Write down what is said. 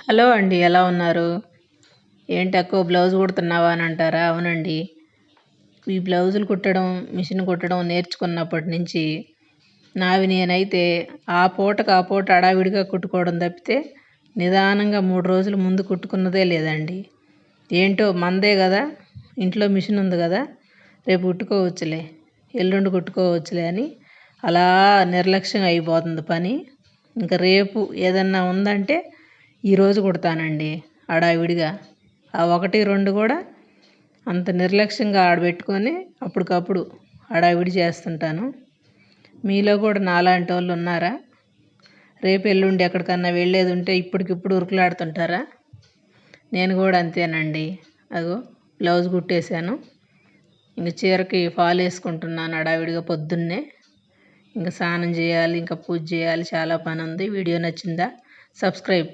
Hello అండి ఎలా ఉన్నారు? ఏంటి ఎక్కువ బ్లౌజ్ కుడుతున్నావా అని అంటారా? అవునండి. ఈ బ్లౌజులు కుట్టడం మిషన్ కుట్టడం నేర్చుకున్నప్పటి నుంచి నావి నేనైతే ఆ పూటకు ఆ పూట అడావిడిగా కుట్టుకోవడం తప్పితే నిదానంగా మూడు రోజుల ముందు కుట్టుకున్నదే లేదండి. ఏంటో మందే కదా ఇంట్లో మిషన్ ఉంది కదా రేపు కుట్టుకోవచ్చులే ఎల్లుండి కుట్టుకోవచ్చులే అని అలా నిర్లక్ష్యం అయిపోతుంది పని. ఇంకా రేపు ఏదన్నా ఉందంటే ఈరోజు కుడతానండి హడావిడిగా. ఆ ఒకటి రెండు కూడా అంత నిర్లక్ష్యంగా ఆడబెట్టుకొని అప్పటికప్పుడు హడావిడి చేస్తుంటాను. మీలో కూడా నాలాంటి వాళ్ళు ఉన్నారా? రేపు ఎల్లుండి ఎక్కడికన్నా వెళ్ళేది ఉంటే ఇప్పటికిప్పుడు ఉరుకులాడుతుంటారా? నేను కూడా అంతేనండి. అగో బ్లౌజ్ కుట్టేశాను. ఇంక చీరకి ఫాల్ వేసుకుంటున్నాను హడావిడిగా పొద్దున్నే. ఇంకా స్నానం చేయాలి ఇంకా పూజ చేయాలి చాలా పని ఉంది వీడియో నచ్చిందా? సబ్స్క్రైబ్.